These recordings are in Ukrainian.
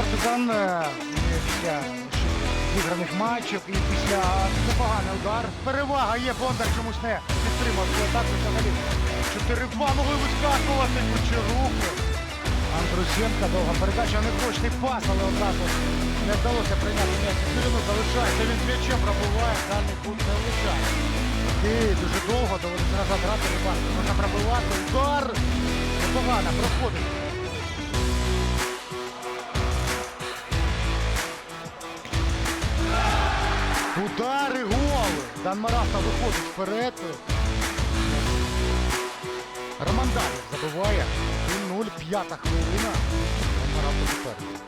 Антон е, після зіграних матчів і після непоганий удар. Перевага є, Бондар чомусь не підтримав цю атаку взагалі. 4-2 могли вискакувати Кучерук. Андрусенко, довга передача, неточний пас, але одразу не вдалося прийняти м'яч. Сильно залишається, він м'ячем пробуває, дальний кут не влучає. І дуже довго доводиться назад грати. Можна пробивати, удар. Непогано, проходить. Удар і гол! Дан Марафта виходить вперед. Роман Дарів забиває. 1-0, п'ята хвилина. Дан Марафта попереду.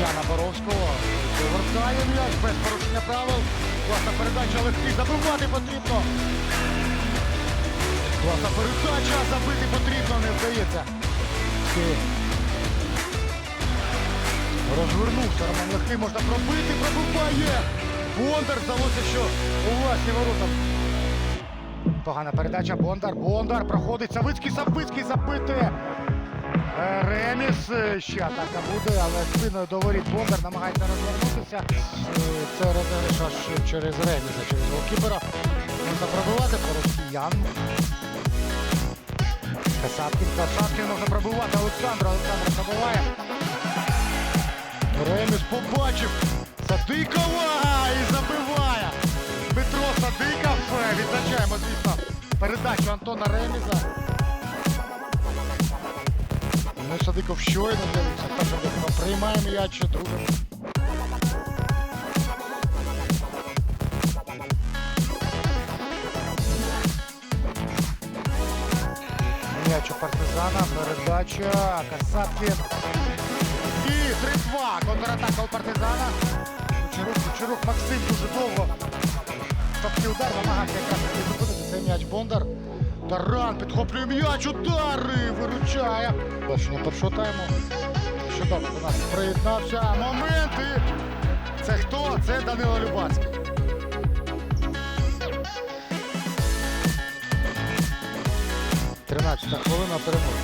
Яна Боровського повертає м'яч без порушення правил. Класна передача легкий. Забивати потрібно. Класна передача, забити потрібно, не вдається. Розвернувся Роман Легкий, можна пробити, пробиває. Бондар здалося, що у власні ворота. Погана передача, Бондар, Бондар, проходить Савицький, Савицький запитує. Реміс, е, ще атака буде, але спиною до воріт Бондар намагається розвернутися. Це розіграш аж через Реміса, через голкіпера. Можна пробивати, Поросіян. Касаткін, Касаткін можна пробивати Олександра. Олександр пробиває. Реміс побачив. Садикова і забиває. Дмитро Садиков. Е, Відзначаємо, звісно, передачу Антона Реміза. Ну, Садиков щойно дивиться. Першим приймає м'яч, другим. М'яч у партизана, передача, Касаткін. І 3-2. Контратака у партизана. Кучерук, Кучерук, Максим дуже довго. Тобто удар намагався якраз зупинити цей м'яч Бондар. Таран підхоплює м'яч, удар і виручає. Завершення першого тайму. Нещодавно до нас приєднався. Моменти. Це хто? Це Данило Любацький. Тринадцята хвилина перемоги.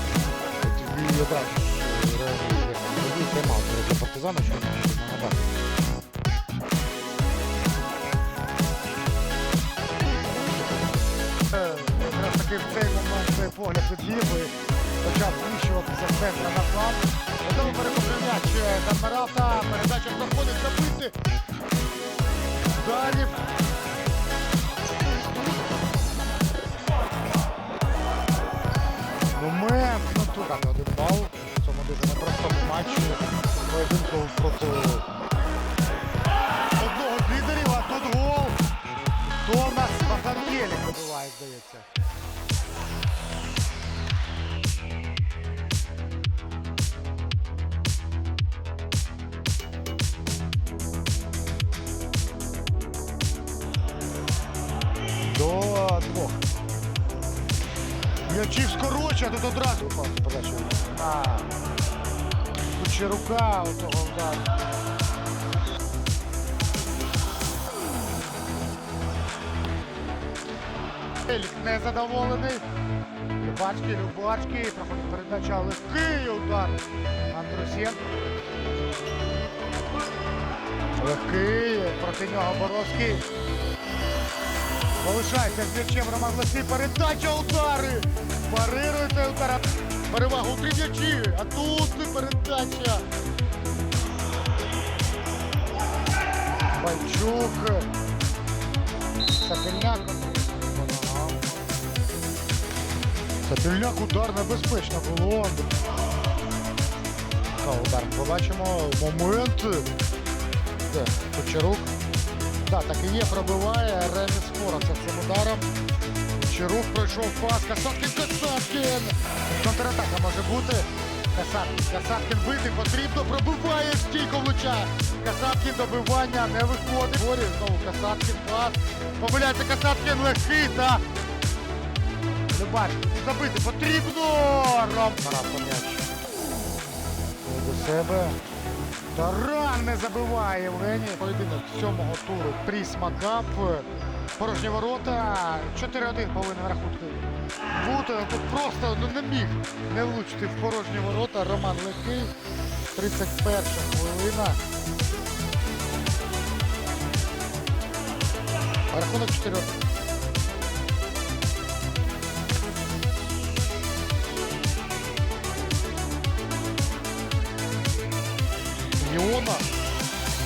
І одразу ж реагує як приймав для партизана, що не набагато. Е, Якраз таки в цей момент цей погляд відвів і почав зміщуватися з центра на фланг. Готово перехоплює м'яч е, передача проходить забити. Далі. Момент. Ну тут один бал. В цьому дуже непростому матчі. Поєдинку проти одного з лідерів, а тут гол. То в нас Бахангелі пробиває, здається. До двох. М'ячів скороче, а тут одразу пас подача. А. Тут ще рука у того удару. Елік незадоволений. Любачки, Любачки. Проходить передача легкий удар. Андрусєнко. Легкий. Проти нього Боровський. Залишається з м'ячем Роман Лесій. Передача удари. Парирує цей удар. Перевага у три м'ячі. А тут передача. Панчук. Сапельняк. Ага. Сапельняк удар небезпечно було. Удар. Побачимо момент. Кучерук. Так, так і є, пробиває. Реміс впорався з цим ударом. Кучерук пройшов пас. Касаткін, Касаткін! Контратака може бути. Касаткін, Касаткін бити потрібно, пробиває, стійко влучає. Касаткін добивання не виходить. Борі, знову Касаткін, пас. Помиляється Касаткін легкий та Любаш, забити потрібно! Ром. Тарас м'яч. До себе. Таран не забиває Євгеній. Поєдинок сьомого туру Прісма Кап. Порожні ворота. 4-1 повинен рахунку бути. Тут просто ну, не міг не влучити в порожні ворота. Роман Легкий. 31 хвилина. Рахунок 4 Іона.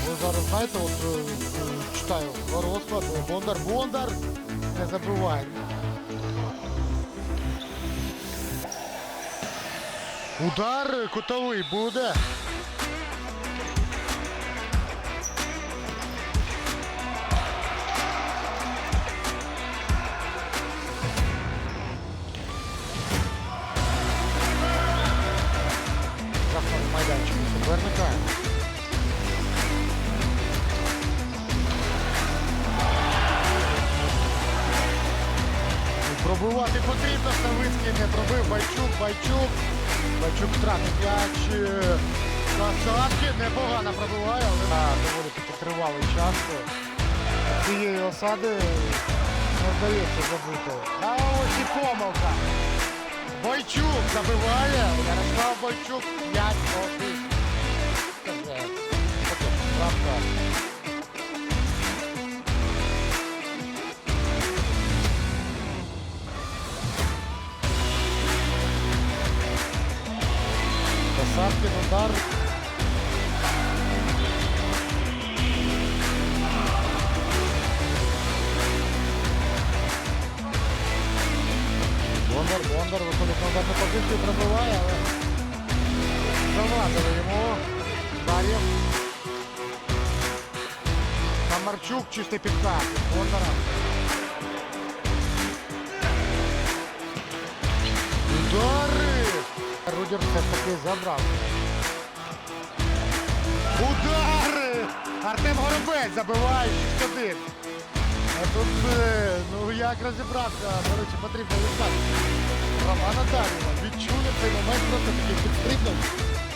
Ви зараз знаєте, от е, читаю розклад. Бондар, Бондар не забуває. Удар кутовий буде. Майданчику Пробивати потрібно, Ставицький не пробив, Байчук, Байчук. Байчук втратив м'яч. е, Касатки непогано пробиває, але на доволі таки тривалий час. Цієї осади не вдається забити. А ось і помилка. Бойчук забиває. Ярослав Бойчук 5 1 Правда. Бондар виходить на ударну позицію, пробиває, але завадили йому. Дар'єв. Тамарчук чистий підкат. Бондара. Удари! Рудер все таки забрав. Удари! Артем Горобець забиває 6-1. А тут, е, ну як розібратися, речі, потрібно відзнати. Романа Дарєва відчули цей момент просто такий підстрибнув.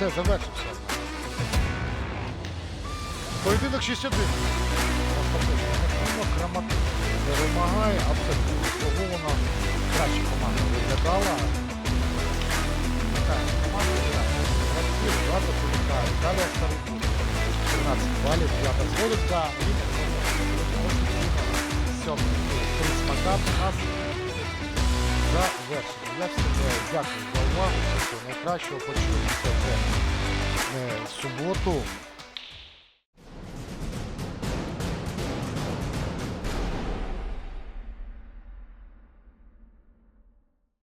Все, завершився. Поєдинок 6-1. Рахунок Крамати перемагає, абсолютно заслуговано. Краща команда виглядала. Так, команда Влада Куліка, Італія Стариків. 13 балів, п'ята сходинка. І сьомий. Три смака нас. Я всім е, дякую за увагу. Всього найкращого. Почуємося вже е, суботу.